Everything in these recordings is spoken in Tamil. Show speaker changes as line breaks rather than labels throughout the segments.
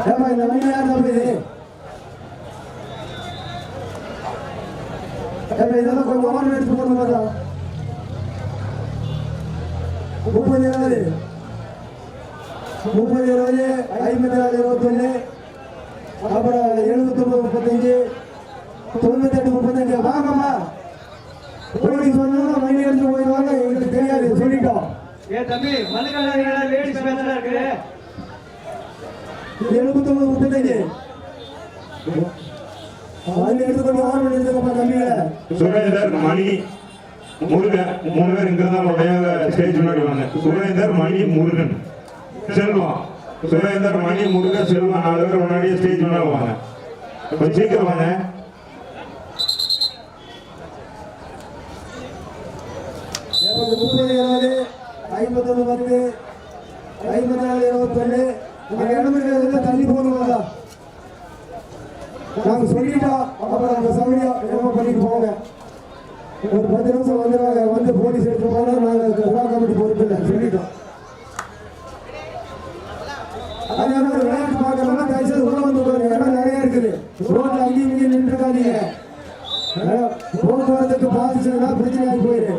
ஏப்பா இந்த வண்டி யார் தம்பி இது ஏப்பா இதெல்லாம் கொஞ்சம் ஓரம் எடுத்து போடுங்க பார்க்கலாம் முப்பது இருபது முப்பது இருபது ஐம்பத்தி நாலு இருபத்தொன்னு அப்புறம் எழுபத்தொம்பது முப்பத்தஞ்சு தொண்ணூத்தெட்டு முப்பத்தஞ்சு வாங்கம்மா போய் சொன்னா மணி எடுத்து போயிடுவாங்க எங்களுக்கு தெரியாது சொல்லிட்டோம்
ஏ தம்பி மல்லிகார்ஜுன லேடிஸ் மேட்ச் இருக்கு
எழுபத்தொம்பது முப்பத்தஞ்சு வண்டி எடுத்து கொஞ்சம் ஓரம் எடுத்துக்கப்பா தம்பிகளை
சுரேந்தர் மணி முருகன் மூணு பேர் இங்க இருந்தாலும் உடைய ஸ்டேஜ் முன்னாடி வாங்க சுரேந்தர் மணி முருகன். செல்வம். சுரேந்தர் மணி முருகன் செல்வம். நாலு பேர் முன்னாடியே ஸ்டேஜ் முன்னாடி வாங்க கொஞ்சம் சீக்கிரம் வாங்க
இருபது முப்பது இருபது ஐம்பத்தொன்று பத்து ஐம்பத்தி நாலு இருபத்தொன்னு அங்கே இடம் இருக்கிறதுல தள்ளி போகணுங்களா நாங்கள் சொல்லிட்டோம் அப்புறம் அந்த சௌகரியம் என்னமோ பண்ணிட்டு போங்க ஒரு பத்து நிமிஷம் வந்துடுவாங்க வந்து போலீஸ் எடுத்து போனால் நாங்கள் விழா கமிட்டி பொறுப்பு இல்லை சொல்லிட்டோம் அதே மாதிரி விளையாட்டு பார்க்கறோம்னா தயவுசெய்து உள்ள வந்து பாருங்க இடம் நிறைய இருக்குது ரோட்ல அங்கேயும் இங்கேயும் நின்று இருக்காதீங்க அஹ் போக்குவரத்துக்கு பாதிச்சதுன்னா பிரச்சனை ஆகி போயிரு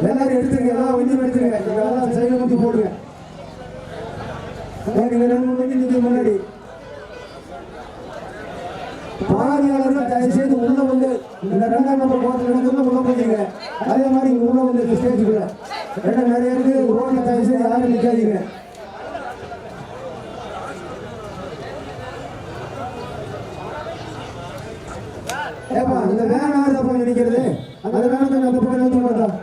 எல்லாரும் எடுத்துருங்க எல்லாம் வண்டியும் எடுத்துருங்க எல்லாம் சைக்கிள் முக்கி போடுங்க எனக்கு ரெண்டு மூணு வண்டி நிற்க முன்னாடி பார்வையாளர்கள் தயவு செய்து உள்ள வந்து இந்த ரெண்டாம் நம்பர் கோட்டத்தில் நடக்குதுன்னா உள்ள போயிருங்க அதே மாதிரி இங்க உள்ள வந்து இந்த ஸ்டேஜுக்குள்ள இடம் நிறைய இருக்கு ரோட்ல தயவு செய்து யாரும் நிற்காதீங்க ஏப்பா இந்த வேன் யாரு தப்பா நினைக்கிறது அந்த வேனை கொஞ்சம் அந்த பக்கம் நிறுத்த மாட்டோம்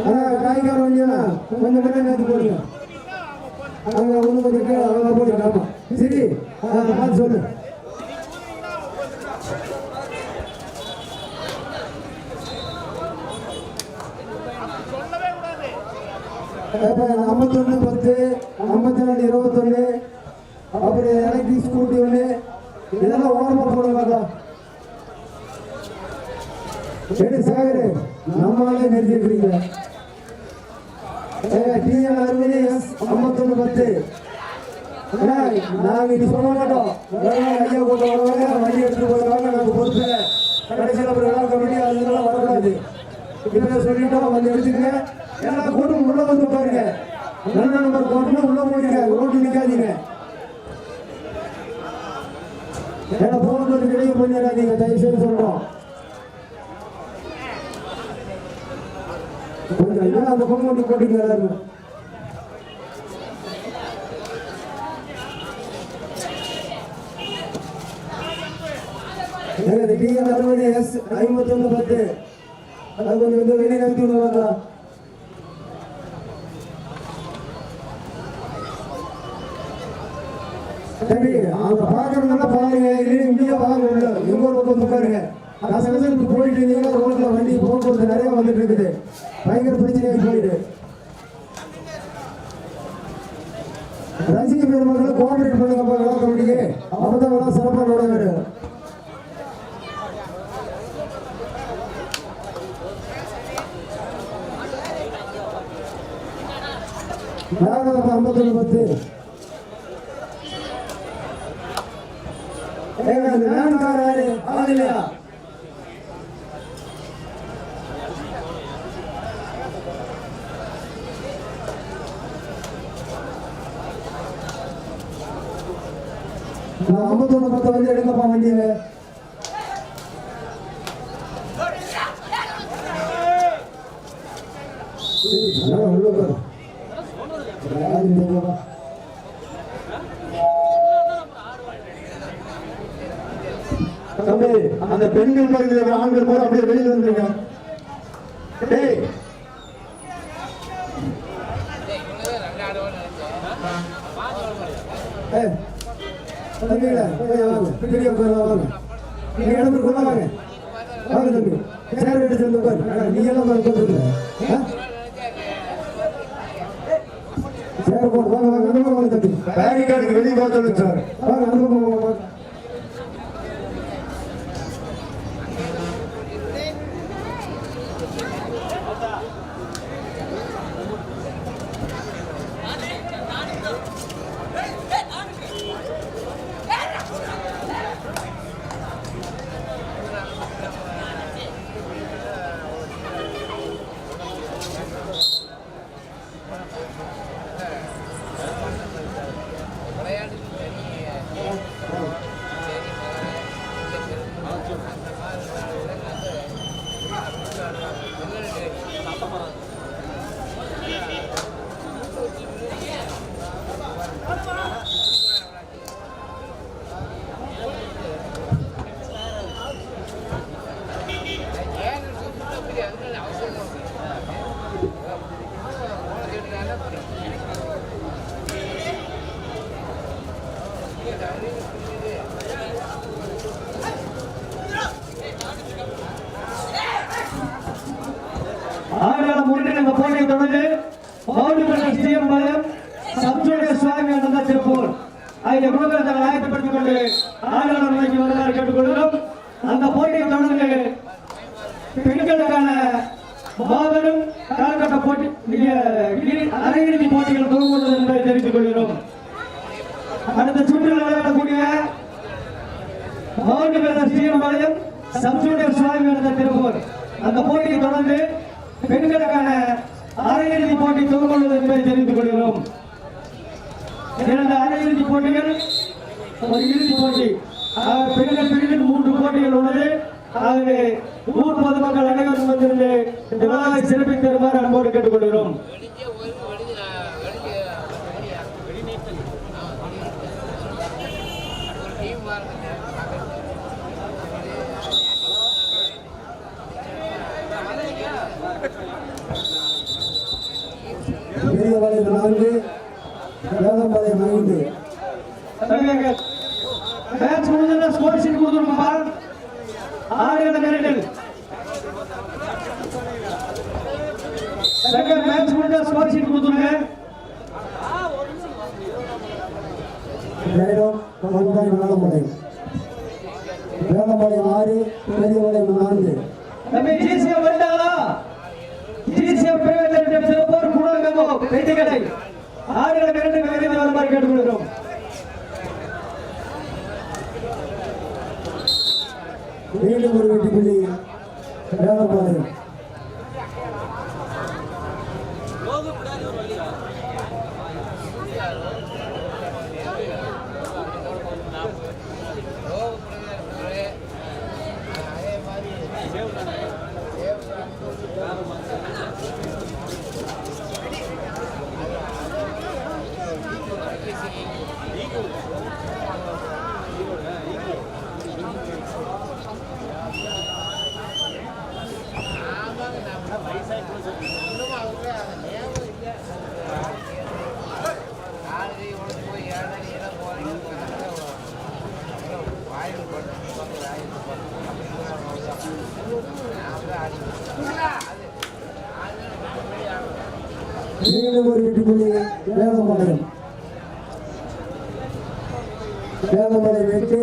அதான் காய்கார வண்டியா கொஞ்சம் கொஞ்சம் நேற்று போடுங்க அங்க ஒண்ணு கொஞ்சம் கீழே அவங்க போடுங்க ஆமா சரி ஆ, பார்த்து சொல்லு ஏப்பா, இந்த ஐம்பத்தொன்னு ஐம்பத்தி ரெண்டு இருபத்தொன்னு அப்புறம் எலக்ட்ரிக் ஸ்கூட்டி ஒன்று இதெல்லாம் ஓரமா போடுங்க சரி சாகரு நம்மளாலே நிறுத்திருக்கிறீங்க. டிஎன் அறுபது எஸ் ஐம்பத்தொன்னு பத்து. நாங்க இது சொல்ல மாட்டோம். ஐயா கொண்டு வருவாங்க வண்டி எடுத்துட்டு போயிடுவாங்க நாங்க பொறுப்பு கடைசியில் அப்புறம் விழா கமிட்டி அதெல்லாம் வரக்கூடாது. இப்ப சொல்லிட்டோம் வந்து எடுத்துக்கங்க. எல்லா கூட்டம் உள்ள வந்து பாருங்க ரெண்டு நம்பர் போட்டுனா உள்ள போயிருங்க ஓட்டு நிக்காதீங்க ஏன்னா போக்குவரத்து கிடைக்க பண்ணிடாதீங்க தயவு செய்து சொல்றோம் கொஞ்சம் ஐயா அந்த பக்கம் மட்டும் போட்டுங்க எல்லாரும் டிஎன் அறுபது எஸ் ஐம்பத்தொன்னு பத்து. அது கொஞ்சம் வெளியே நடத்தி விடுவாங்களா சரி அவங்க பார்க்கறதெல்லாம் பாருங்க. இல்லையா இங்கேயே வாங்க எங்க ஒரு பக்கம் உட்காருங்க. கசகசன்னு போயிட்டு இருந்தீங்கன்னா ரோட்ல வண்டி போக்குவரத்து நிறைய வந்துட்டு இருக்குது. பயங்கர பிரச்சனையாக போயிட்டு. ரசிக பெருமக்களை கோஆபரேட் பண்ணுங்க விழா கமிட்டிக்கு. அப்பதான் விழா சிறப்பாக நடைபெறும் நாகப்ப ஐம்பத்தொன்று பத்து ஏங்க அந்த வேன்கார யாரு ஆள் பத்து வந்து எடுக்கப்பா வண்டியை தம்பிங்களா, வாங்க. பெரிய உட்காருங்க, வாங்க. நீங்க இடம் இருக்குள்ள வாங்க. வாங்க தம்பி. சேர் எடுத்து வந்து உட்காரு. நீ எல்லாம் உட்காருங்க. ஆ? சேர் போடு. வாங்க, வாங்க, அந்த பக்கம் வாங்க தம்பி.
பேரிகார்டுக்கு வெளியே பார்த்து சொல்லுங்க சார்
வாங்க,
lot
of the வேதம்பாளையம் ஆறு பெரியபாளையம் நான்கு
நம்ம ஜிசிஎம் வந்தாங்களா ஜிசிஎம் பிரைவேட் லிமிடெட் திருப்பூர் குணங்கமோ பெட்டிக்கடை ஆடுகள நேரில் விரைந்து வருமாறு கேட்டுக்கொள்கிறோம்.
மீண்டும் ஒரு வெற்றி புள்ளி வேதம்பாளையம் மீண்டும் வெற்றி புள்ளி வைத்து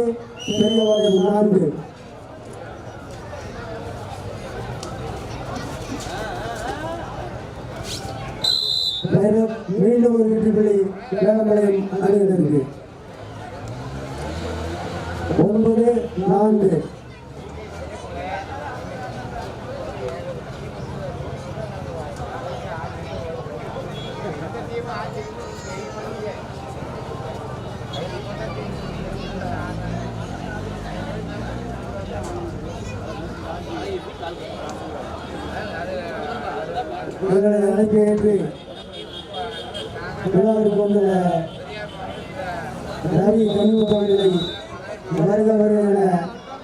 வேதம்பாளையம் நான்கு மீண்டும் ஒரு வெற்றி புள்ளி வேதம்பாளையம் அணியினருக்கு ஒன்பது நான்கு. எங்களது அழைப்பை ஏற்று விழாவிற்கு வந்துள்ள ரவி கனிவு கோவிலை வருக வருக என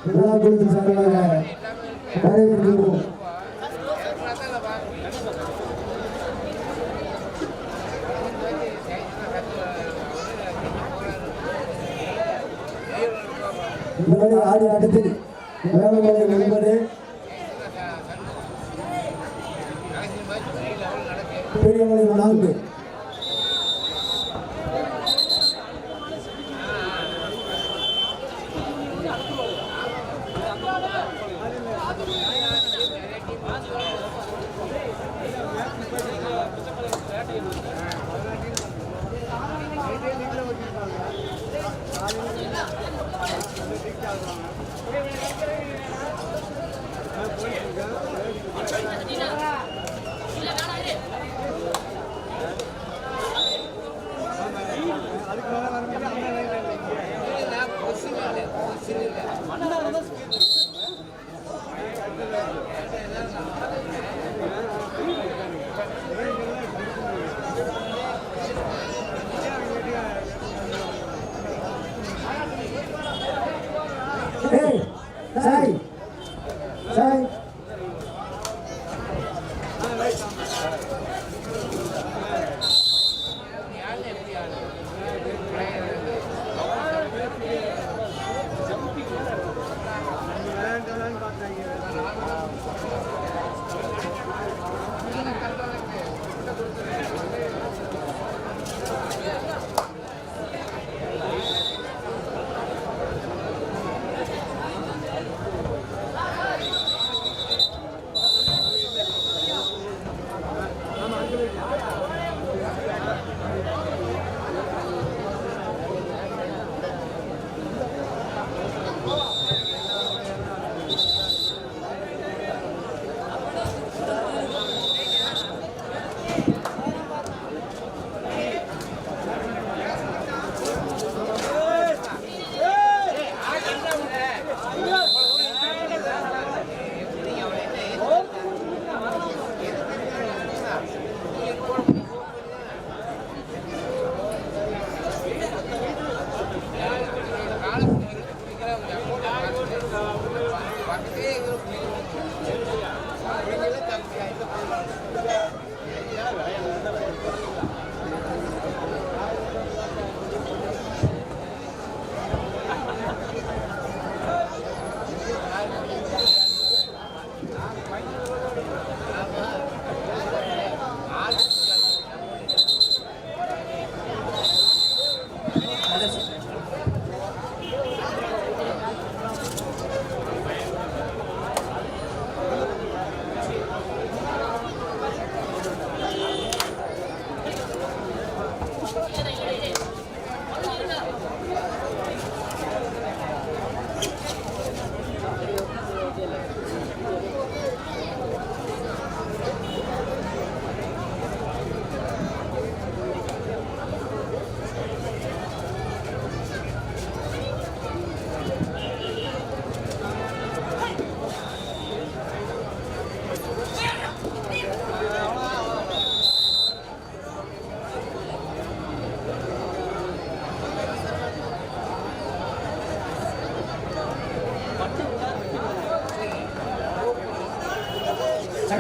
விழா குழுவின் சார்பாக வரவேற்கின்றோம். ஆடி ஆட்டத்தில் வேலைகளை என்பது பெரியவளைவு நான்கு
Yeah,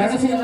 感谢新娘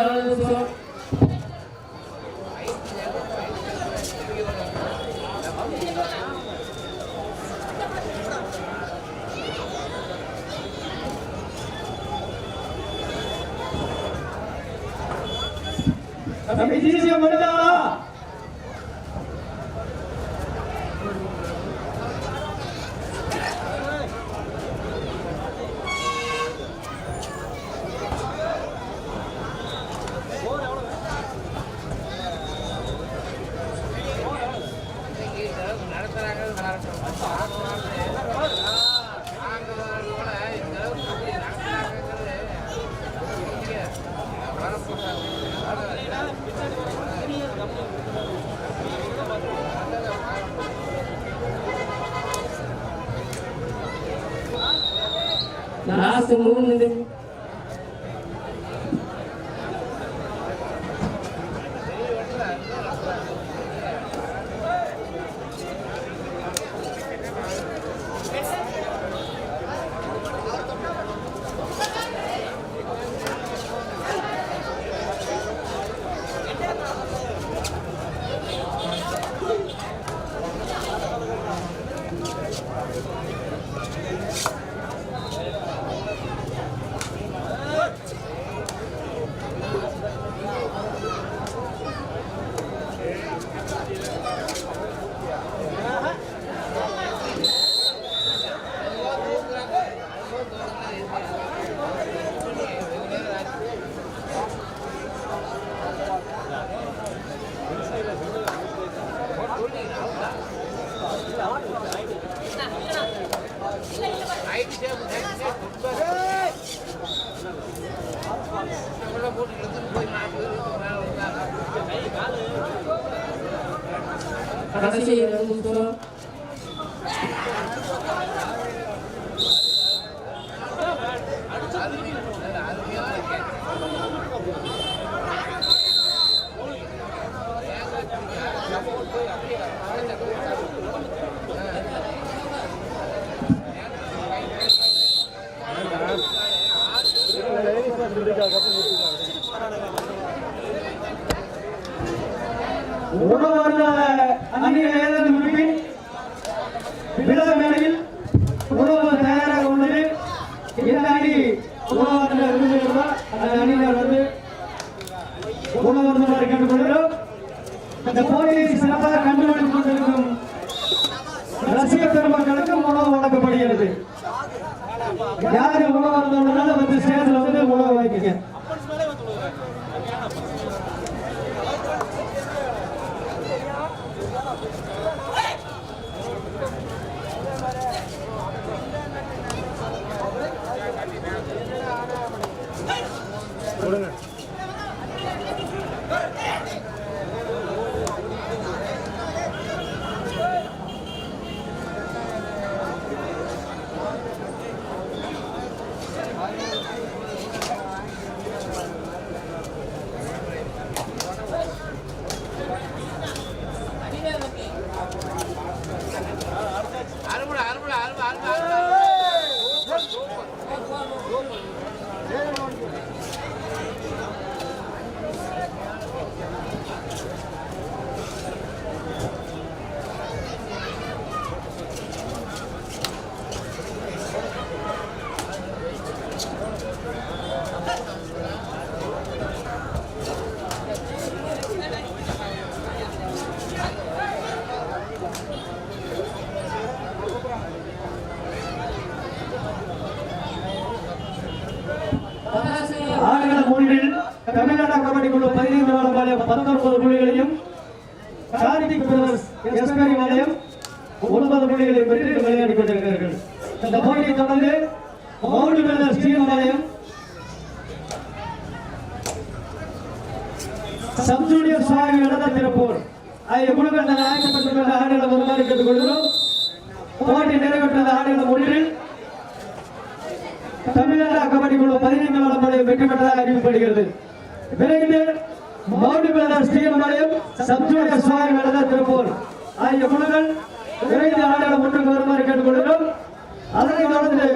இந்த அணி? உணவருந்த விரும்புகிறதா அந்த அணியினர் வந்து உணவருந்துமாறு கேட்டுக்கொள்கிறோம் இந்த போட்டியை சிறப்பாக கண்டுபிடித்துக் கொண்டிருக்கும் ரசிக பெருமக்களுக்கு உணவு வழங்கப்படுகிறது யாரு உணவு அருந்தவங்கனால வந்து ஸ்டேஜ்ல வந்து உணவு வாங்கிக்க
கடைசி
ஆடுகள மூன்றில் தமிழ்நாடு கபடி குழு பதினைந்து நாள் ஒன்பது புள்ளிகளையும் கார்த்திக் பிரதர்ஸ் எஸ்பேரி பாளையம் ஒன்பது புள்ளிகளை பெற்று விளையாடி கொண்டிருக்கிறார்கள். இந்த போட்டியை தொடர்ந்து mount brothers steel Palayam sub junior சுவாமி நடந்த திருப்பூர் அதை குழுக்கள் ஆயத்தப்பட்டுள்ள ஆடுகளை வருமாறு கேட்டுக்கொள்கிறோம் போட்டி நிறைவேற்ற ஆடுகள ஒன்றில் தமிழ்நாடு கபடி குழு பதினைந்து வளம்படை வெற்றி பெற்றதாக அறிவிக்கப்படுகிறது. விரைந்து மவுண்ட் பிரதர் ஸ்ரீமலையும் சப்ஜூனியர் சுவாமி நடந்த திருப்பூர். ஆகிய குழுக்கள் விரைந்து ஆடுகளம் முன்னுக்கு வருமாறு கேட்டுக்கொள்கிறோம். அதனை தொடர்ந்து